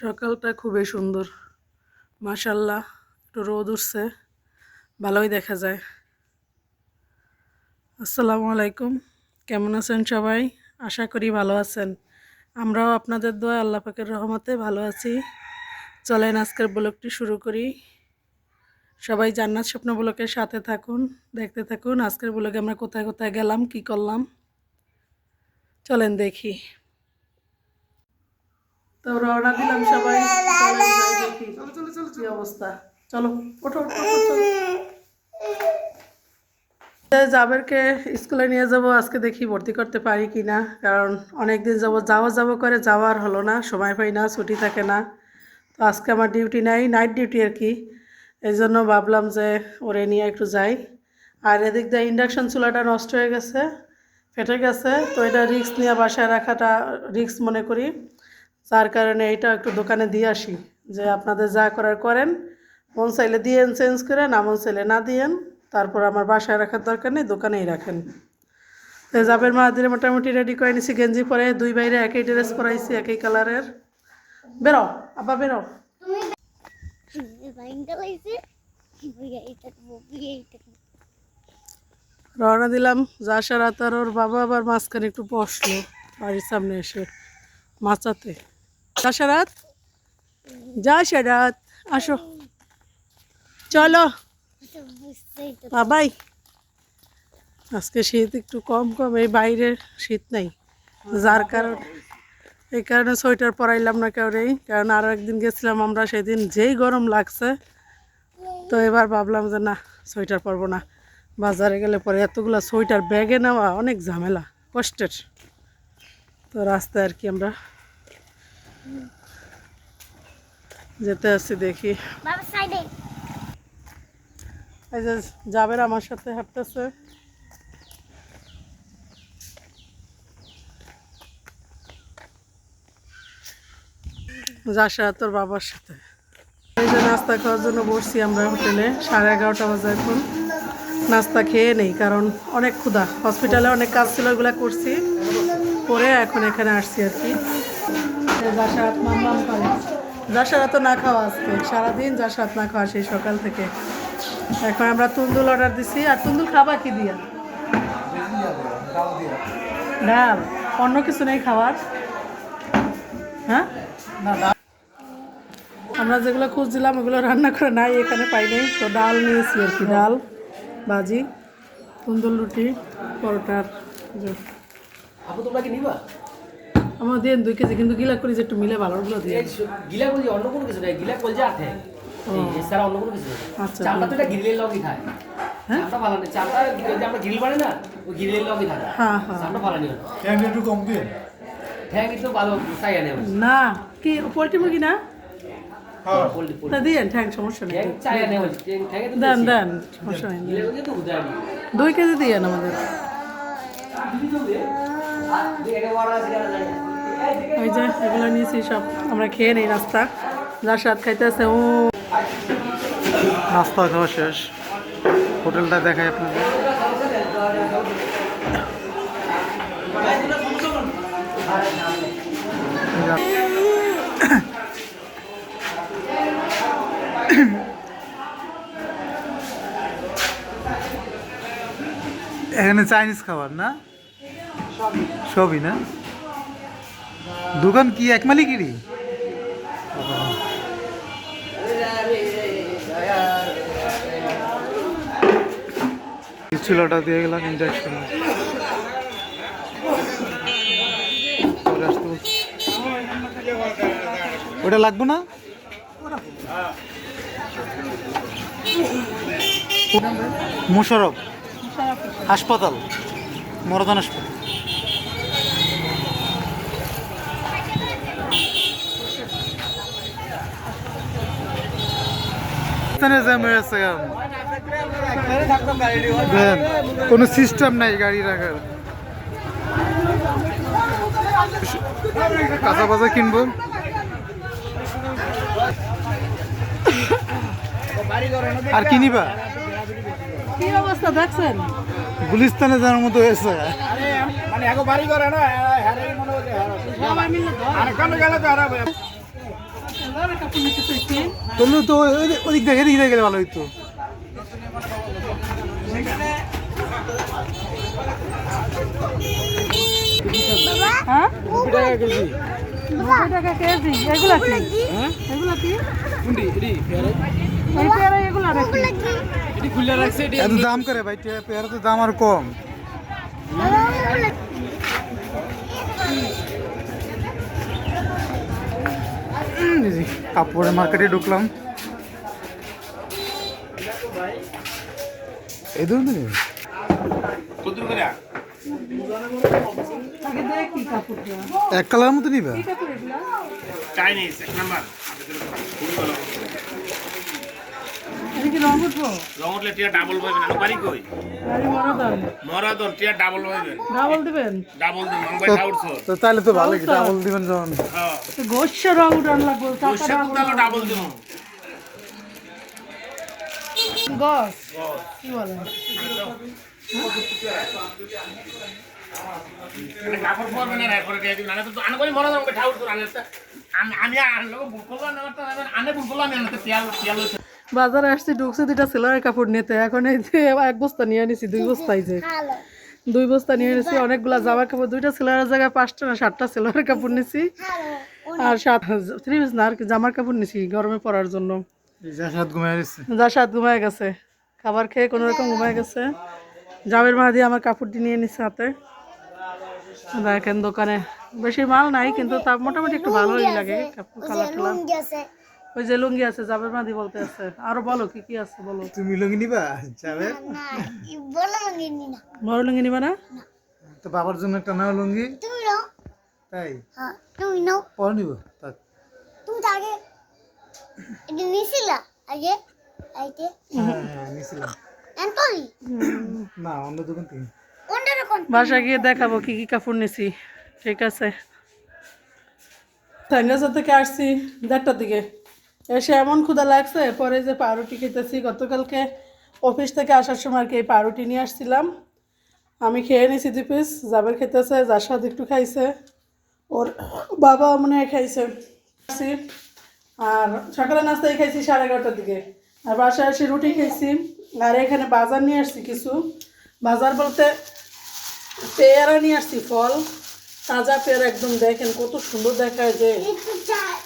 সকালটা খুবই সুন্দর। মাশাল্লাহ একটু রোদ উঠছে, ভালোই দেখা যায়। আসসালামু আলাইকুম, কেমন আছেন সবাই? আশা করি ভালো আছেন। আমরাও আপনাদের দোয়া আল্লাহ পাকের রহমতে ভালো আছি। চলেন আজকের ব্লগটি শুরু করি। সবাই জান্নাত স্বপ্ন ব্লকের সাথে থাকুন, দেখতে থাকুন, আজকের ব্লগে আমরা কোথায় কোথায় গেলাম, কি করলাম। চলেন দেখি। তো রওনা দিলাম সবাই। চলেন যাই দেখি কি অবস্থা। চলো, ওঠো চলো। জাবেরকে স্কুলে নিয়ে যাব। আজকে দেখি ভর্তি করতে পারি কি না। কারণ অনেক দিন যাব যাওয়া যাব করে যাওয়ার হলো না, সময় পাই না, ছুটি থাকে না। তো আজকে আমার ডিউটি নাই, নাইট ডিউটি আর কি। এই জন্য ভাবলাম যে ওরে নিয়ে একটু যাই। আর এদিক দিয়ে ইন্ডাকশন চুলাটা নষ্ট হয়ে গেছে, ফেটে গেছে। তো এটা রিক্স নিয়ে বাসায় রাখাটা রিক্স মনে করি। যার কারণে এটা একটু দোকানে দিয়ে আসি, যে আপনাদের যা করার করেন, মন চাইলে দিয়েন, চেঞ্জ করে না মন চাইলে না দিয়েন, তারপর আমার বাসায় রাখার দরকার নেই, দোকানেই রাখেন। তো জাবের মাহাদিরে মোটামুটি রেডি করে নিছি, গেঞ্জি পরে, দুই বাইরে একই ড্রেস পরাইছি, একই কালারের বেরো আবার বেরো। রওনা দিলাম, যা রাত আর ওর বাবা আবার মাঝখানে একটু বসল, বাড়ির সামনে এসে মাচাতে। যা রাত যা আসো। চলো। বাবাই। আজকে শীত একটু কম কম, এই বাইরে শীত নাই। যার কারণ এই কারণে সোয়েটার পরাইলাম না কেউরেই। কারণ আরও একদিন গেছিলাম আমরা, সেদিন যেই গরম লাগছে। তো এবার ভাবলাম যে না, সোয়েটার পরবো না। বাজারে গেলে পরে এতগুলো সোয়েটার ব্যাগে নেওয়া অনেক ঝামেলা, কষ্টের। তো রাস্তায় আর কি আমরা যেতে আসছি দেখি। এই যে যাবের আমার সাথে হাঁটতেছে। যাসা তোর বাবার সাথে। এই যে নাস্তা খাওয়ার জন্য বসছি আমরা হোটেলে সাড়ে এগারোটা বাজে এখন। নাস্তা খেয়ে নেই কারণ অনেক ক্ষুধা। হসপিটালে অনেক কাজ ছিল ওগুলো করছি। করে এখন এখানে আসছি আর কি। জাসারাত মামলাম করে। জাসারাত তো না খাওয়া আজকে। সারাদিন জাসারাত না খাওয়া সেই সকাল থেকে। এখন আমরা তুন্দুল অর্ডার দিছি। আর তুন্দুল খাবা কি দিয়া? ডাল। অন্য কিছু নেই খাবার হ্যাঁ? আমরা যেগুলো খুঁজছিলাম ওগুলো রান্না করে নাই এখানে পাই নাই। তো ডাল নিয়েছি আর কি ডাল ভাজি তুন্দুল রুটি পরোটার আপু তোমরা কি নিবা? আমার দিন দুই কেজি কিন্তু গিলা করি যে একটু মিলে ভালোগুলো দিয়ে এই গিলা বলছি অন্য কোনো কিছু নাই গিলা বলছে আঠে এছাড়া অন্য কোনো কিছু আচ্ছা, চালটা তো এটা গ্রিলের লগই খায়। হ্যাঁ? চালটা ভালো নেই। চালটা ওই যে আমরা গ্রিল বানাই না ওই গ্রিলের লগই থাকে হ্যাঁ হ্যাঁ চালটা ভালো নেই ফ্যান একটু কম দিয়ে। হ্যাঁ কিন্তু ভালো চাই আনে না কি পোলট্রি মুরগি না? হ্যাঁ। দিয়েন ঠ্যাং সমস্যা নেই। দেন দেন সমস্যা নেই। গিলে দুই কেজি দিয়েন আমাদের। আছে ওই যে, এগুলো নিয়েছি সব। আমরা খেয়ে নিই নাস্তা। যার স্বাদ খাইতেছে, ও। নাস্তা খাওয়া শেষ। হোটেলটা দেখাই আপনাদের। এখানে চাইনিজ খাবার না? সবই না? দোকান কি এক মালিকেরই? চুলাটা দিয়ে গেলাম ইন্ডাকশন ওটা লাগবে না? মুশারফ। হাসপাতাল। মরদান হাসপাতাল। এখানে জ্যাম হয়ে আছে কোনো সিস্টেম নাই গাড়ি রাখার। কাঁচা বাজা কিনবো? আর কিনিবা? কি অবস্থা দেখছেন? গুলিস্তানে যাওয়ার মতো হয়েছে। মানে এখন বাড়ি করে না গেলে তো ওদিক দেখে দেখে গেলে ভালো হইতো। হ্যাঁ? টাকা কেজি। নব্বই টাকা কেজি এগুলা কি? এগুলা কি? কোনটি এটি পেয়ারা। এই পেয়ারা এগুলা নাকি? এটি খুলে রাখছে এটি এত দাম করে ভাই পেয়ারা তো দাম আর কম উম, এই যে কাপড়ের মার্কেটে ঢুকলাম। এই ধরুন এক কালার মতো নিবা। চাইনিজ এক নাম্বার। কি রং উঠলে ডাবল পাইবেন আমি বাড়ি কই? মরাদন টিয়া ডাবল ডাবল দিবেন? ডাবল তো তাহলে তো ভালো ডাবল দিবেন যখন। হ্যাঁ। তো রং লাগবে ডাবল গস। কি বলে মানে কাপড় পরবে না করে দিয়ে দিবেন। আনে তো আনে কই মরাদন আনে। আমি আমি আনলো ভুল করলাম না আনে ভুল করলাম আমি আনতে বাজারে আসছি ঢুকছে দুইটা সেলারের কাপড় নিতে। এখন এই যে এক বস্তা নিয়ে নিছি দুই বস্তাই যে। দুই বস্তা নিয়ে নিছি অনেকগুলা জামা কাপড় দুইটা সেলারের জায়গায় পাঁচটা না সাতটা সেলারের কাপড় নিছি। আর সাত থ্রি পিস না আর কি জামার কাপড় নিছি গরমে পরার জন্য। যা সাত ঘুমায় গেছে। খাবার খেয়ে কোনো রকম ঘুমায় গেছে। জামের মা দিয়ে আমার কাপড়টি নিয়ে নিচ্ছে হাতে। দেখেন দোকানে। বেশি মাল নাই কিন্তু তা মোটামুটি একটু ভালোই লাগে কাপড় কালার টালার ওই যে লুঙ্গি আছে জাবের মাদি বলতে আছে। আরও বলো কি কি আছে বলো? তুমি লুঙ্গি নিবা যাবে না বলো লুঙ্গি নি। বড় লুঙ্গি নিবা না? তো বাবার জন্য একটা নাও লুঙ্গি। তুমি নাও। তাই? হ্যাঁ তুমি নাও। পর নিব। তুমি তো আগে এটা নিছিলা আগে আইতে। হ্যাঁ হ্যাঁ নিছিলাম। এন্টলি না অন্য দোকান থেকে। অন্যরকম বাসায় গিয়ে দেখাবো কি কি কাপড় নিছি। ঠিক আছে। থেকে আসছি দেড়টার দিকে। এসে এমন ক্ষুদা লাগছে, পরে যে পাউরুটি খেতেছি, গতকালকে অফিস থেকে আসার সময় আর কি এই পাউরুটি নিয়ে আসছিলাম। আমি খেয়ে নিছি দুই পিস জাবের খেতেছে যার সাথে একটু খাইছে। ওর বাবা মনে হয় খাইছে। আর সকালে নাস্তায় খাইছি সাড়ে এগারোটার দিকে। আর বাসায় এসে রুটি খাইছি। আর এখানে বাজার নিয়ে আসছি কিছু। বাজার বলতে পেয়ারা নিয়ে আসছি, ফল। তাজা পেয়ারা একদম দেখেন কত সুন্দর দেখায় যে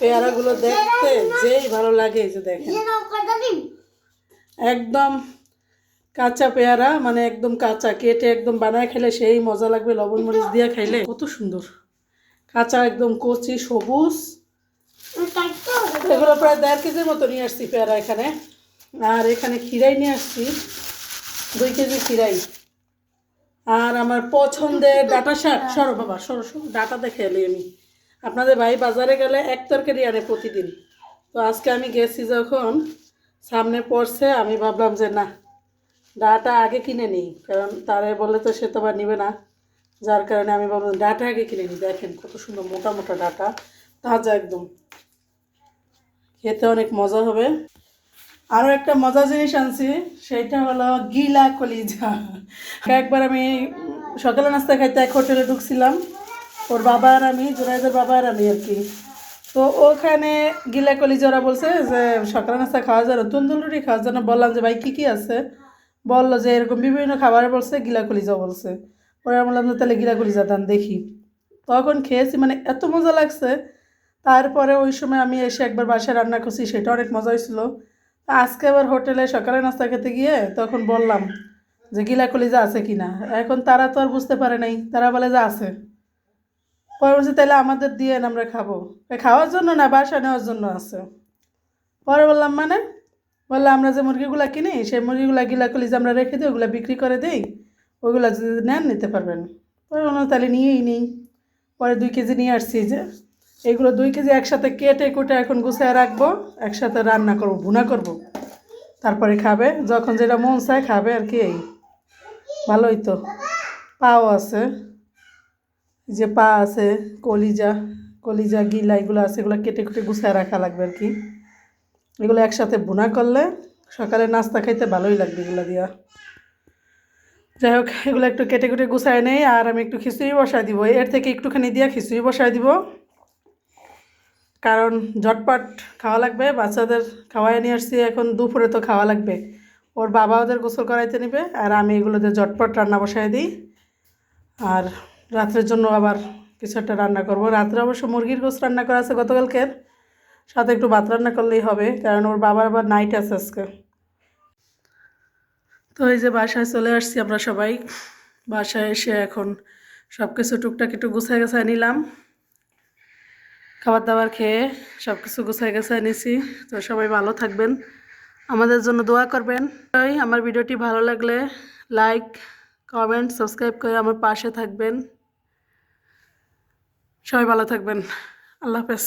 পেয়ারাগুলো দেখতে যেই ভালো লাগে যে দেখেন। একদম কাঁচা পেয়ারা মানে একদম কাঁচা কেটে একদম বানায় খেলে সেই মজা লাগবে লবণ মরিচ দিয়ে খাইলে। কত সুন্দর। কাঁচা একদম কচি সবুজ। এগুলো প্রায় দেড় কেজির মতো নিয়ে আসছি পেয়ারা এখানে। আর এখানে খিরাই নিয়ে আসছি দুই কেজি খিরাই আর আমার পছন্দের ডাটা শাক সরো বাবা, সরো সরো, ডাটা দেখে এলি আমি। আপনাদের ভাই বাজারে গেলে এক তরকারি আনে প্রতিদিন। তো আজকে আমি গেছি যখন, সামনে পড়ছে, আমি ভাবলাম যে না, ডাটা আগে কিনে নিই, কারণ তারে বললে তো সে তো আবার নিবে না। যার কারণে আমি ভাবলাম ডাটা আগে কিনে নিই। দেখেন কত সুন্দর মোটা মোটা ডাটা, তাজা একদম। খেতে অনেক মজা হবে। আরও একটা মজার জিনিস আনছি, সেটা হলো গিলা কলিজা। একবার আমি সকালে নাস্তা খাইতে এক হোটেলে ঢুকছিলাম, ওর বাবা আর আমি, জুনাইদের বাবা আর আমি আর কি। তো ওখানে গিলা কলিজা ওরা বলছে যে, সকালে নাস্তা খাওয়ার জন্য তন্দুল রুটি খাওয়ার জন্য বললাম যে, ভাই, কী কী আছে? বলল যে, এরকম বিভিন্ন খাবার বলছে, গিলা কলিজা বলছে। ওরা বললাম যে তাহলে গিলা কলিজা দান, দেখি। তখন খেয়েছি মানে এত মজা লাগছে। তারপরে ওই সময় আমি এসে একবার বাসায় রান্না করছি, সেটা অনেক মজা হয়েছিল। আজকে আবার হোটেলে সকালে নাস্তা খেতে গিয়ে তখন বললাম যে গিলা কলিজা আছে কি না এখন তারা তো আর বুঝতে পারে নাই, তারা বলে যে আছে। পরে বলছি তাহলে আমাদের দিয়ে আমরা খাব। খাওয়ার জন্য না, বাসা নেওয়ার জন্য আছে। পরে বললাম মানে? বললাম আমরা যে মুরগিগুলো কিনি, সেই মুরগিগুলো গিলা কলিজা আমরা রেখে দিই, ওগুলো বিক্রি করে দিই, ওগুলো যদি নেন, নিতে পারবেন। পরে বললাম তাহলে নিয়েই নিই। পরে দুই কেজি নিয়ে আসছি যে এগুলো দুই কেজি একসাথে কেটে কুটে এখন গুছিয়ে রাখব, একসাথে রান্না করব, ভুনা করব। তারপরে খাবে, যখন যেটা মন চায় খাবে আর কি এই। ভালোই তো। পাও আছে যে পা আছে, কলিজা কলিজা, গিলা এগুলো আছে, এগুলো কেটে কুটে গুছিয়ে রাখা লাগবে আর কি। এগুলো একসাথে ভুনা করলে সকালে নাস্তা খাইতে ভালোই লাগবে এগুলো দিয়া। যাই হোক, এগুলো একটু কেটে কুটে গুছায় নেই, আর আমি একটু খিচুড়ি বসায় দিব। এর থেকে একটুখানি দিয়া খিচুড়ি বসায় দিব। কারণ ঝটপট খাওয়া লাগবে, বাচ্চাদের খাওয়াই নিয়ে আসছি, এখন দুপুরে তো খাওয়া লাগবে। ওর বাবা ওদের গোসল করাইতে নেবে, আর আমি এগুলোতে ঝটপট রান্না বসাই দিই। আর রাত্রের জন্য আবার কিছু একটা রান্না করব। রাত্রে অবশ্য মুরগির গোস রান্না করা আছে গতকালকের, সাথে একটু ভাত রান্না করলেই হবে, কারণ ওর বাবার আবার নাইট আছে আজকে। তো এই যে বাসায় চলে আসছি আমরা সবাই। বাসায় এসে এখন সব কিছু টুকটাক একটু গুছাই গাছায় নিলাম। খাবার দাবার খেয়ে সব কিছু গুছাই গাছায় নিছি। তো সবাই ভালো থাকবেন। আমাদের জন্য দোয়া করবেন। তাই আমার ভিডিওটি ভালো লাগলে লাইক কমেন্ট সাবস্ক্রাইব করে আমার পাশে থাকবেন। সবাই ভালো থাকবেন। আল্লাহ হাফেজ।